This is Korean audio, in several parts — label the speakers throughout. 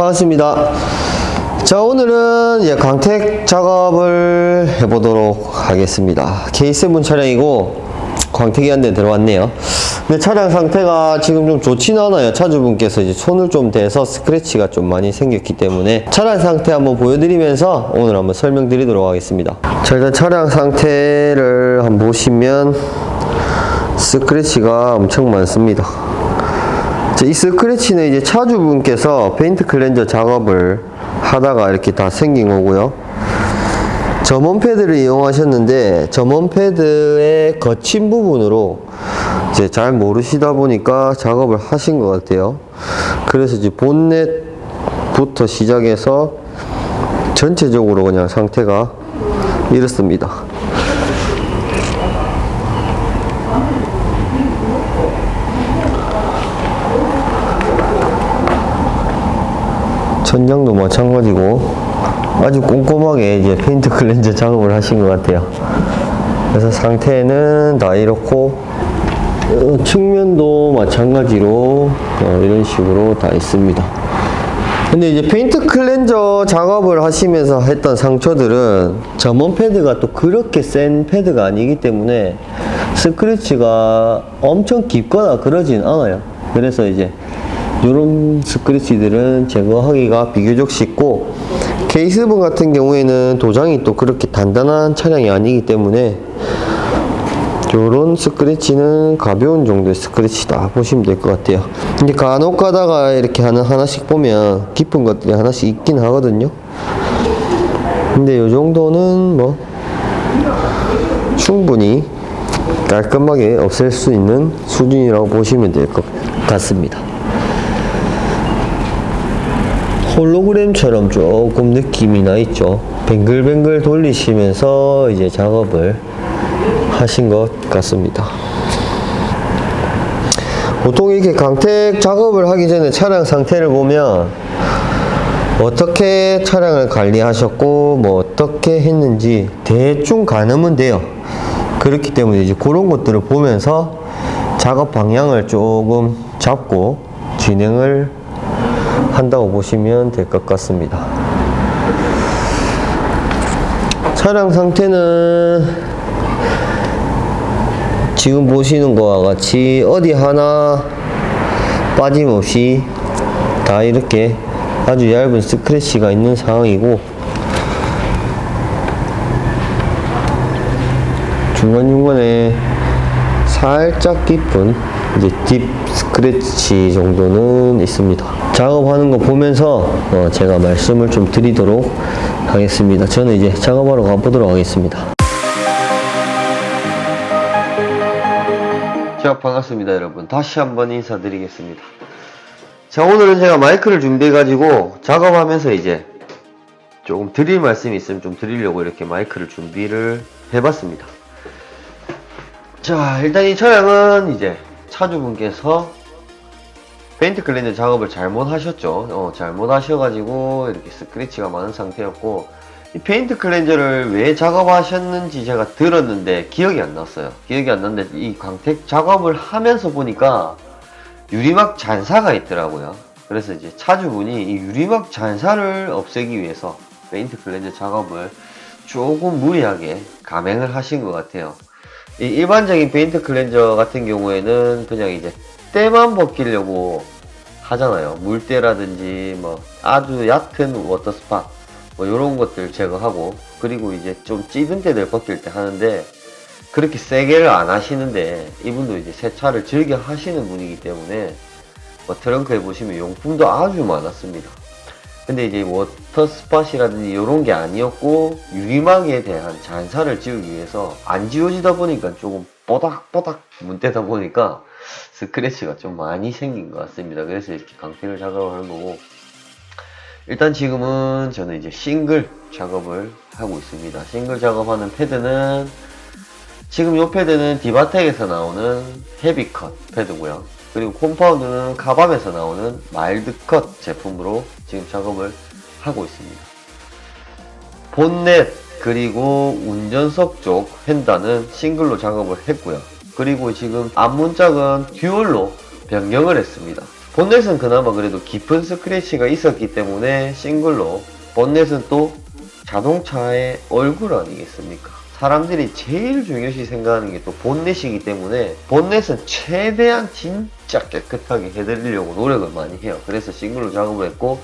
Speaker 1: 반갑습니다. 자 오늘은 이제 광택 작업을 해보도록 하겠습니다. K7 차량이고 광택이 한 대 들어왔네요. 근데 차량 상태가 지금 좀 좋지는 않아요. 차주분께서 이제 손을 좀 대서 스크래치가 좀 많이 생겼기 때문에 차량 상태 한번 보여드리면서 오늘 한번 설명드리도록 하겠습니다. 자 일단 차량 상태를 한번 보시면 스크래치가 엄청 많습니다. 자, 이 스크래치는 이제 차주분께서 페인트 클렌저 작업을 하다가 이렇게 다 생긴 거고요. 점원 패드를 이용하셨는데 점원 패드의 거친 부분으로 이제 잘 모르시다 보니까 작업을 하신 것 같아요. 그래서 이제 본넷부터 시작해서 전체적으로 그냥 상태가 이렇습니다. 천장도 마찬가지고 아주 꼼꼼하게 이제 페인트 클렌저 작업을 하신 것 같아요. 그래서 상태는 다 이렇고 어, 측면도 마찬가지로 어, 이런 식으로 다 있습니다. 근데 이제 페인트 클렌저 작업을 하시면서 했던 상처들은 점원 패드가 또 그렇게 센 패드가 아니기 때문에 스크래치가 엄청 깊거나 그러진 않아요. 그래서 이제 이런 스크래치들은 제거하기가 비교적 쉽고 케이스분 같은 경우에는 도장이 또 그렇게 단단한 차량이 아니기 때문에 요런 스크래치는 가벼운 정도의 스크래치다 보시면 될 것 같아요. 근데 간혹 가다가 이렇게 하나, 하나씩 보면 깊은 것들이 하나씩 있긴 하거든요. 근데 요 정도는 뭐 충분히 깔끔하게 없앨 수 있는 수준이라고 보시면 될 것 같습니다 홀로그램처럼 조금 느낌이 나 있죠. 뱅글뱅글 돌리시면서 이제 작업을 하신 것 같습니다. 보통 이렇게 강택 작업을 하기 전에 차량 상태를 보면 어떻게 차량을 관리하셨고 뭐 어떻게 했는지 대충 가늠은 돼요. 그렇기 때문에 이제 그런 것들을 보면서 작업 방향을 조금 잡고 진행을 한다고 보시면 될 것 같습니다. 차량 상태는 지금 보시는 것과 같이 어디 하나 빠짐없이 다 이렇게 아주 얇은 스크래치가 있는 상황이고 중간중간에 살짝 깊은 이제 딥 스크래치 정도는 있습니다. 작업하는 거 보면서 어, 제가 말씀을 좀 드리도록 하겠습니다. 저는 이제 작업하러 가보도록 하겠습니다. 자, 반갑습니다, 여러분. 다시 한번 인사드리겠습니다. 자, 오늘은 제가 마이크를 준비해 가지고 작업하면서 이제 조금 드릴 말씀이 있으면 좀 드리려고 이렇게 마이크를 준비를 해봤습니다. 자, 일단 이 차량은 이제 차주분께서 페인트 클렌저 작업을 잘못 하셨죠. 어, 잘못 하셔가지고 이렇게 스크래치가 많은 상태였고 이 페인트 클렌저를 왜 작업하셨는지 제가 들었는데 기억이 안 났어요. 기억이 안 났는데 이 광택 작업을 하면서 보니까 유리막 잔사가 있더라고요. 그래서 이제 차주분이 이 유리막 잔사를 없애기 위해서 페인트 클렌저 작업을 조금 무리하게 감행을 하신 것 같아요. 이 일반적인 페인트 클렌저 같은 경우에는 그냥 이제 때만 벗기려고 하잖아요. 물때라든지 뭐 아주 얕은 워터 스팟 뭐 이런 것들 제거하고 그리고 이제 좀 찌든 때들 벗길 때 하는데 그렇게 세게를 안 하시는데 이분도 이제 세차를 즐겨 하시는 분이기 때문에 뭐 트렁크에 보시면 용품도 아주 많았습니다. 근데 이제 워터 스팟이라든지 이런 게 아니었고 유리막에 대한 잔사를 지우기 위해서 안 지워지다 보니까 조금 뽀닥뽀닥 문대다 보니까 스크래치가 좀 많이 생긴 것 같습니다. 그래서 이렇게 강택을 작업을 하는 거고 일단 지금은 저는 이제 싱글 작업을 하고 있습니다. 싱글 작업하는 패드는 지금 이 패드는 디바텍에서 나오는 헤비컷 패드고요. 그리고 콤파운드는 카밤에서 나오는 마일드컷 제품으로 지금 작업을 하고 있습니다. 본넷 그리고 운전석 쪽 휀다는 싱글로 작업을 했고요. 그리고 지금 앞문짝은 듀얼로 변경을 했습니다. 본넷은 그나마 그래도 깊은 스크래치가 있었기 때문에 싱글로 본넷은 또 자동차의 얼굴 아니겠습니까? 사람들이 제일 중요시 생각하는 게 또 본넷이기 때문에 본넷은 최대한 진짜 깨끗하게 해드리려고 노력을 많이 해요. 그래서 싱글로 작업을 했고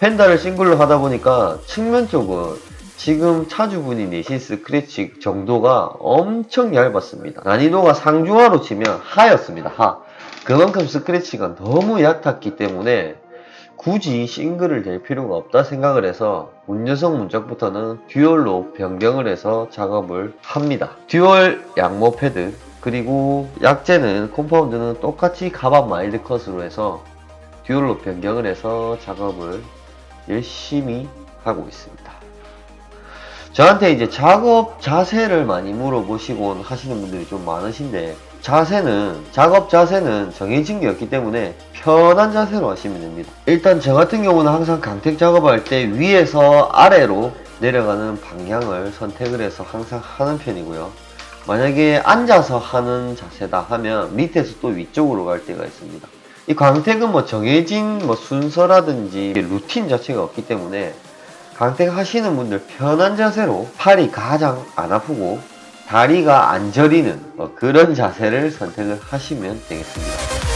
Speaker 1: 펜다를 싱글로 하다 보니까 측면 쪽은 지금 차주분이 내신 스크래치 정도가 엄청 얇았습니다. 난이도가 상중하로 치면 하였습니다. 하. 그만큼 스크래치가 너무 얕았기 때문에 굳이 싱글을 댈 필요가 없다 생각을 해서 운여성 문짝부터는 듀얼로 변경을 해서 작업을 합니다. 듀얼 양모 패드 그리고 약재는 콤파운드는 똑같이 가반 마일드 컷으로 해서 듀얼로 변경을 해서 작업을 열심히 하고 있습니다. 저한테 이제 작업 자세를 많이 물어보시곤 하시는 분들이 좀 많으신데 자세는 작업 자세는 정해진 게 없기 때문에 편한 자세로 하시면 됩니다. 일단 저 같은 경우는 항상 강택 작업할 때 위에서 아래로 내려가는 방향을 선택을 해서 항상 하는 편이고요. 만약에 앉아서 하는 자세다 하면 밑에서 또 위쪽으로 갈 때가 있습니다. 이 광택은 뭐 정해진 뭐 순서라든지 루틴 자체가 없기 때문에 강택 하시는 분들 편한 자세로 팔이 가장 안 아프고 다리가 안 저리는 뭐 그런 자세를 선택을 하시면 되겠습니다.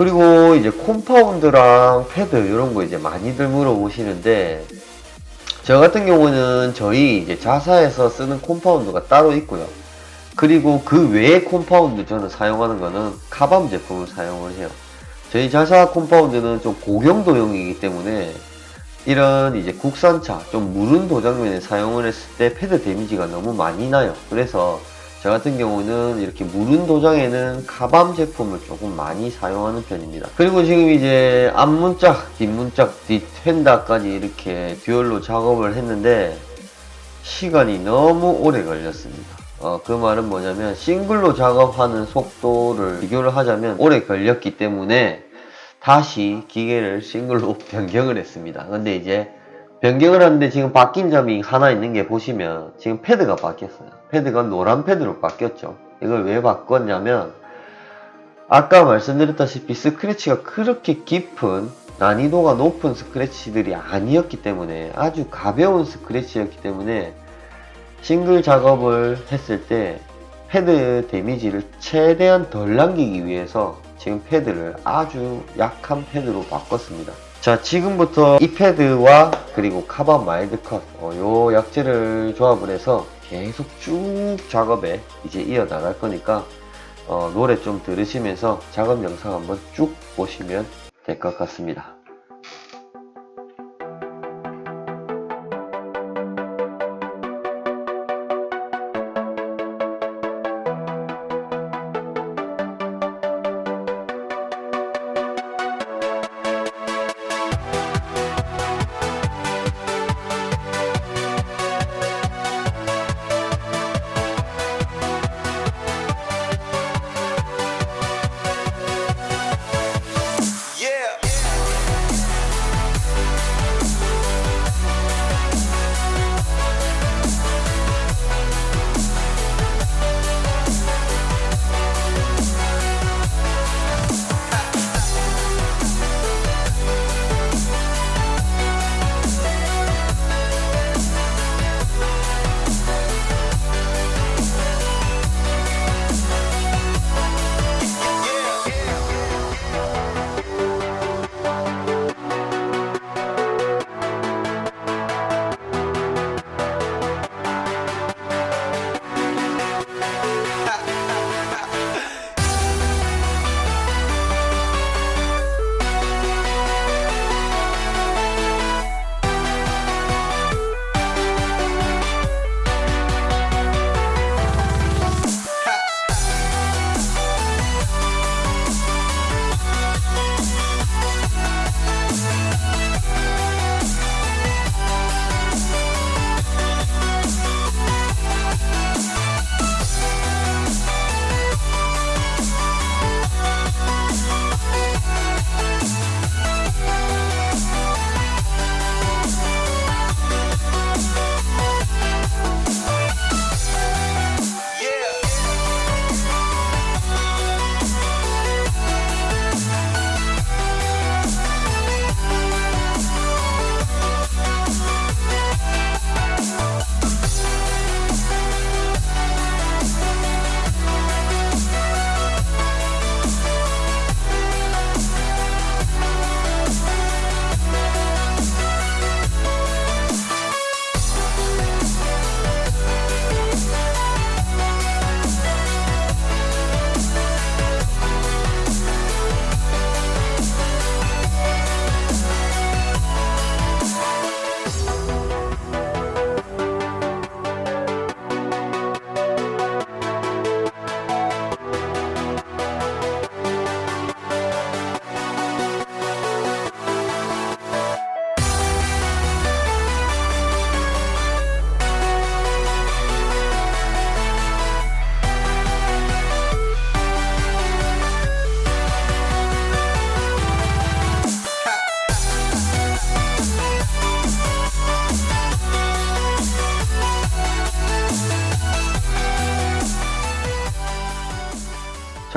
Speaker 1: 그리고 이제 콤파운드랑 패드 이런 거 이제 많이들 물어보시는데 저 같은 경우는 저희 이제 자사에서 쓰는 콤파운드가 따로 있고요. 그리고 그 외의 콤파운드 저는 사용하는 거는 카밤 제품을 사용을 해요. 저희 자사 콤파운드는 좀 고경도용이기 때문에 이런 이제 국산차 좀 무른 도장면에 사용을 했을 때 패드 데미지가 너무 많이 나요. 그래서 저 같은 경우는 이렇게 무른 도장에는 카밤 제품을 조금 많이 사용하는 편입니다. 그리고 지금 이제 앞문짝, 뒷문짝, 뒷펜다까지 이렇게 듀얼로 작업을 했는데 시간이 너무 오래 걸렸습니다. 어, 그 말은 뭐냐면 싱글로 작업하는 속도를 비교를 하자면 오래 걸렸기 때문에 다시 기계를 싱글로 변경을 했습니다. 근데 이제 변경을 하는데 지금 바뀐 점이 하나 있는 게 보시면 지금 패드가 바뀌었어요. 패드가 노란 패드로 바뀌었죠. 이걸 왜 바꿨냐면 아까 말씀드렸다시피 스크래치가 그렇게 깊은 난이도가 높은 스크래치들이 아니었기 때문에 아주 가벼운 스크래치였기 때문에 싱글 작업을 했을 때 패드 데미지를 최대한 덜 남기기 위해서 지금 패드를 아주 약한 패드로 바꿨습니다. 자 지금부터 이 패드와 그리고 카바 마일드 컷, 어, 요 약재를 조합을 해서 계속 쭉 작업에 이제 이어 나갈 거니까 어, 노래 좀 들으시면서 작업 영상 한번 쭉 보시면 될 것 같습니다.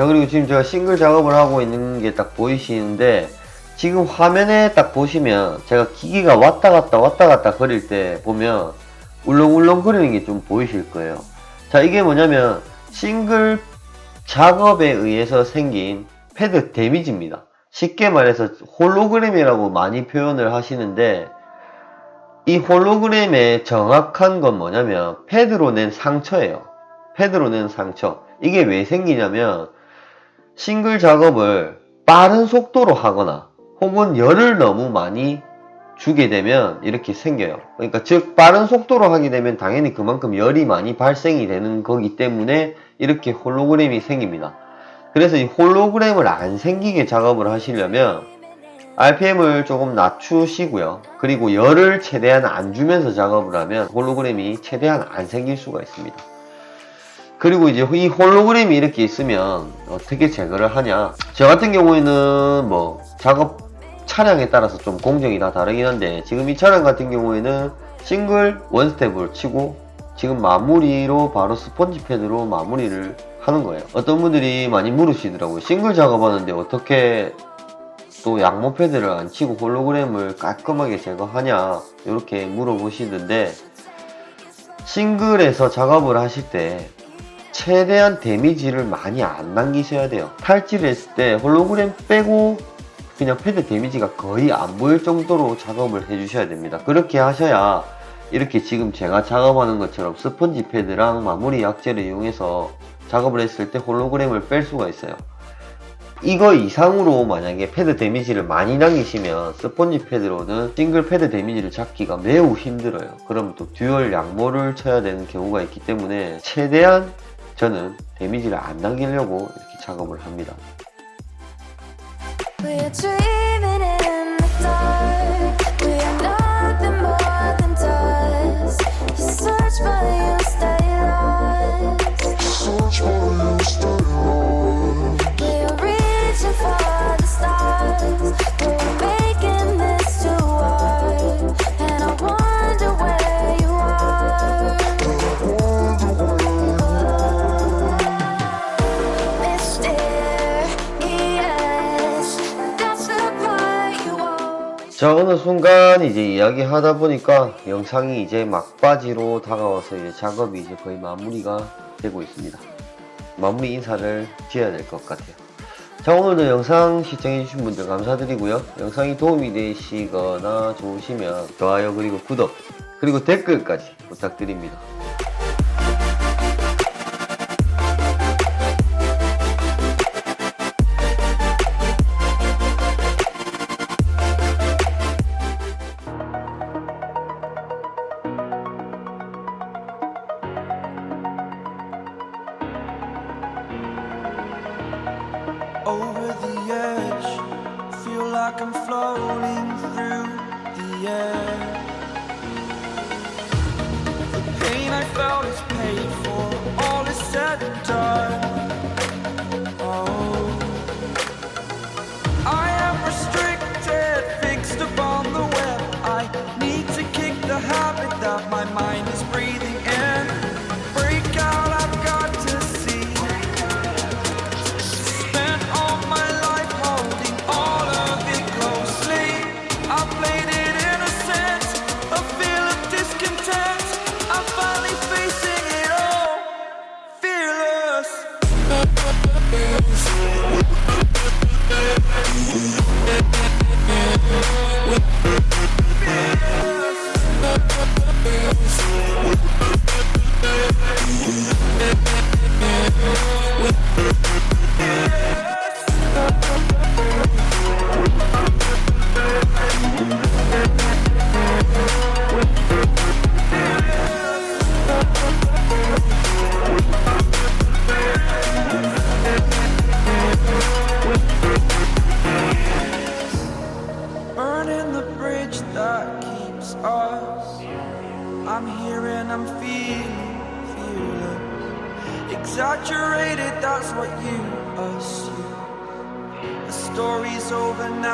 Speaker 1: 자 그리고 지금 제가 싱글 작업을 하고 있는 게 딱 보이시는데 지금 화면에 딱 보시면 제가 기기가 왔다 갔다 왔다 갔다 거릴 때 보면 울렁울렁 거리는 게 좀 보이실 거예요. 자 이게 뭐냐면 싱글 작업에 의해서 생긴 패드 데미지입니다. 쉽게 말해서 홀로그램이라고 많이 표현을 하시는데 이 홀로그램의 정확한 건 뭐냐면 패드로 낸 상처예요. 패드로 낸 상처. 이게 왜 생기냐면 싱글 작업을 빠른 속도로 하거나 혹은 열을 너무 많이 주게 되면 이렇게 생겨요. 그러니까 즉 빠른 속도로 하게 되면 당연히 그만큼 열이 많이 발생이 되는 거기 때문에 이렇게 홀로그램이 생깁니다. 그래서 이 홀로그램을 안 생기게 작업을 하시려면 RPM을 조금 낮추시고요. 그리고 열을 최대한 안 주면서 작업을 하면 홀로그램이 최대한 안 생길 수가 있습니다. 그리고 이제 이 홀로그램이 이렇게 있으면 어떻게 제거를 하냐. 저 같은 경우에는 뭐 작업 차량에 따라서 좀 공정이 다 다르긴 한데 지금 이 차량 같은 경우에는 싱글 원스텝을 치고 지금 마무리로 바로 스펀지 패드로 마무리를 하는 거예요. 어떤 분들이 많이 물으시더라고요. 싱글 작업하는데 어떻게 또 양모 패드를 안 치고 홀로그램을 깔끔하게 제거하냐 이렇게 물어보시던데 싱글에서 작업을 하실 때 최대한 데미지를 많이 안 남기셔야 돼요. 탈취를 했을 때 홀로그램 빼고
Speaker 2: 그냥 패드 데미지가 거의 안 보일 정도로 작업을 해주셔야 됩니다. 그렇게 하셔야 이렇게 지금 제가 작업하는 것처럼 스펀지 패드랑 마무리 약재를 이용해서 작업을 했을 때 홀로그램을 뺄 수가 있어요. 이거 이상으로 만약에 패드 데미지를 많이 남기시면 스펀지 패드로는 싱글 패드 데미지를 잡기가 매우 힘들어요. 그럼 또 듀얼 양모를 쳐야 되는 경우가 있기 때문에 최대한 저는 데미지를 안 남기려고 이렇게 작업을 합니다. 자 어느 순간 이제 이야기 하다 보니까 영상이 이제 막바지로 다가와서 이제 작업이 이제 거의 마무리가 되고 있습니다. 마무리 인사를 지어야 될 것 같아요. 자 오늘도 영상 시청해주신 분들 감사드리고요. 영상이 도움이 되시거나 좋으시면 좋아요 그리고 구독 그리고 댓글까지 부탁드립니다.